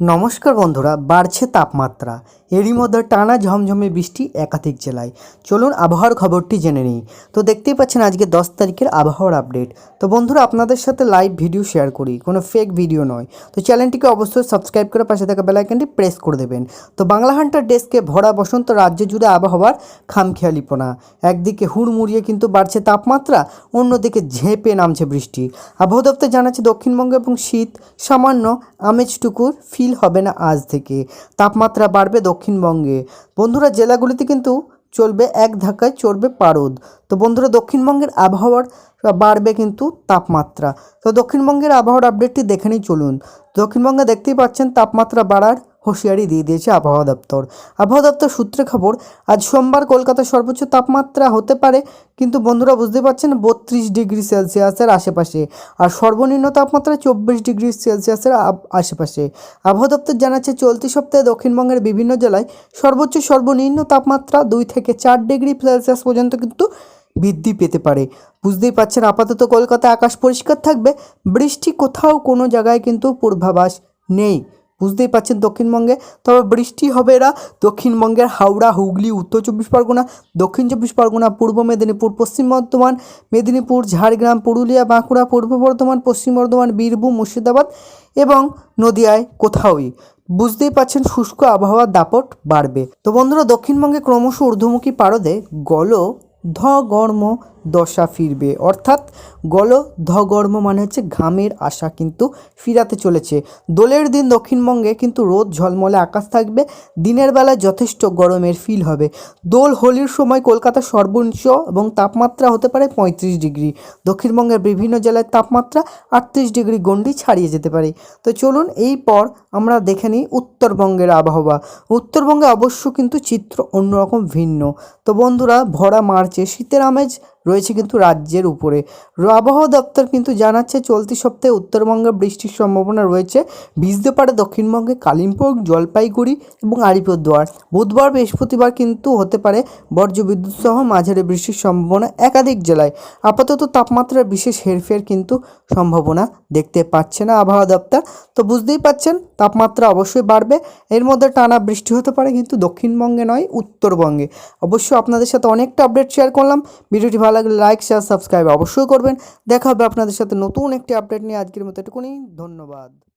নমস্কার বন্ধুরা, বাড়ছে তাপমাত্রা। এরই মধ্যে টানা ঝমঝমে বৃষ্টি একাধিক জেলায়। চলুন আবহাওয়ার খবরটি জেনে নিই। তো দেখতেই পাচ্ছেন আজকে দশ তারিখের আবহাওয়ার আপডেট। তো বন্ধুরা, আপনাদের সাথে লাইভ ভিডিও শেয়ার করি, কোনো ফেক ভিডিও নয়। তো চ্যানেলটিকে অবশ্যই সাবস্ক্রাইব করে পাশে থাকা বেলাইকনটি প্রেস করে দেবেন। তো বাংলা হান্টার ডেস্কে ভরা বসন্ত রাজ্য জুড়ে আবহাওয়ার খামখেয়ালিপনা। একদিকে হুড়মুড়িয়ে কিন্তু বাড়ছে তাপমাত্রা, অন্যদিকে ঝেঁপে নামছে বৃষ্টি। আবহাওয়া দপ্তর জানাচ্ছে দক্ষিণবঙ্গ এবং শীত, সামান্য আমেজটুকুর ফিল হবে না আজ থেকে। তাপমাত্রা বাড়বে দক্ষিণবঙ্গে। বন্ধুরা, জেলাগুলিতে কিন্তু চলবে এক ধাক্কায় চড়বে পারদ। তো বন্ধুরা, দক্ষিণবঙ্গের আবহাওয়ার বাড়বে কিন্তু তাপমাত্রা। তো দক্ষিণবঙ্গের আবহাওয়ার আপডেটটি দেখে নিই, চলুন। দক্ষিণবঙ্গে দেখতেই পাচ্ছেন তাপমাত্রা বাড়ার হুঁশিয়ারি দিয়ে দিয়েছে আবহাওয়া দপ্তর। আবহাওয়া দপ্তর সূত্রে খবর, আজ সোমবার কলকাতার সর্বোচ্চ তাপমাত্রা হতে পারে, কিন্তু বন্ধুরা বুঝতে পারছেন বত্রিশ ডিগ্রি সেলসিয়াসের আশেপাশে আর সর্বনিম্ন তাপমাত্রা চব্বিশ ডিগ্রি সেলসিয়াসের আশেপাশে। আবহাওয়া দপ্তর জানাচ্ছে, চলতি সপ্তাহে দক্ষিণবঙ্গের বিভিন্ন জেলায় সর্বোচ্চ সর্বনিম্ন তাপমাত্রা দুই থেকে চার ডিগ্রি সেলসিয়াস পর্যন্ত কিন্তু বৃদ্ধি পেতে পারে। বুঝতেই পারছেন, আপাতত কলকাতায় আকাশ পরিষ্কার থাকবে, বৃষ্টি কোথাও কোনো জায়গায় কিন্তু পূর্বাভাস নেই। বুঝতেই পারছেন দক্ষিণবঙ্গে। তবে বৃষ্টি হবে এরা। দক্ষিণবঙ্গের হাওড়া, হুগলি, উত্তর চব্বিশ পরগনা, দক্ষিণ চব্বিশ পরগনা, পূর্ব মেদিনীপুর, পশ্চিম বর্ধমান, মেদিনীপুর, ঝাড়গ্রাম, পুরুলিয়া, বাঁকুড়া, পূর্ব বর্ধমান, পশ্চিম বর্ধমান, বীরভূম, মুর্শিদাবাদ এবং নদিয়ায় কোথাওই। বুঝতেই পাচ্ছেন শুষ্ক আবহাওয়ার দাপট বাড়বে। তো বন্ধুরা, দক্ষিণবঙ্গে ক্রমশ ঊর্ধ্বমুখী পারদে গল ধগর্ম দশা ফিরবে। অর্থাৎ গল ধগর্ম মানে হচ্ছে ঘামের আশা কিন্তু ফিরাতে চলেছে। দোলের দিন দক্ষিণবঙ্গে কিন্তু রোদ ঝলমলে আকাশ থাকবে, দিনের বেলা যথেষ্ট গরমের ফিল হবে। দোল, হোলির সময় কলকাতার সর্বোচ্চ এবং তাপমাত্রা হতে পারে পঁয়ত্রিশ ডিগ্রি। দক্ষিণবঙ্গের বিভিন্ন জেলায় তাপমাত্রা আটত্রিশ ডিগ্রি গণ্ডি ছাড়িয়ে যেতে পারে। তো চলুন এই পর আমরা দেখে নিই উত্তরবঙ্গের আবহাওয়া। উত্তরবঙ্গে অবশ্য কিন্তু চিত্র অন্যরকম ভিন্ন। তো বন্ধুরা, ভরা মার্চে শীতের আমেজ রয়েছে কিন্তু রাজ্যের উপরে। আবহাওয়া দপ্তর কিন্তু জানাচ্ছে, চলতি সপ্তাহে উত্তরবঙ্গে বৃষ্টির সম্ভাবনা রয়েছে। ভিজতে পারে দক্ষিণবঙ্গে কালিম্পং, জলপাইগুড়ি এবং আলিপুরদুয়ার বুধবার, বৃহস্পতিবার কিন্তু হতে পারে বজ্রবিদ্যুৎ সহ মাঝারি বৃষ্টির সম্ভাবনা একাধিক জেলায়। আপাতত তাপমাত্রার বিশেষ হেরফের কিন্তু সম্ভাবনা দেখতে পাচ্ছে না আবহাওয়া দপ্তর। তো বুঝতেই পাচ্ছেন, তাপমাত্রা অবশ্যই বাড়বে। এর মধ্যে টানা বৃষ্টি হতে পারে কিন্তু দক্ষিণবঙ্গে নয়, উত্তরবঙ্গে। অবশ্যই আপনাদের সাথে অনেকটা আপডেট শেয়ার করলাম। ভিডিওটি ভালো লাগলে লাইক শেয়ার সাবস্ক্রাইব অবশ্যই করবেন। দেখা হবে আপনাদের সাথে নতুন একটি আপডেট নিয়ে। আজকের মতো এটুকুনি। ধন্যবাদ।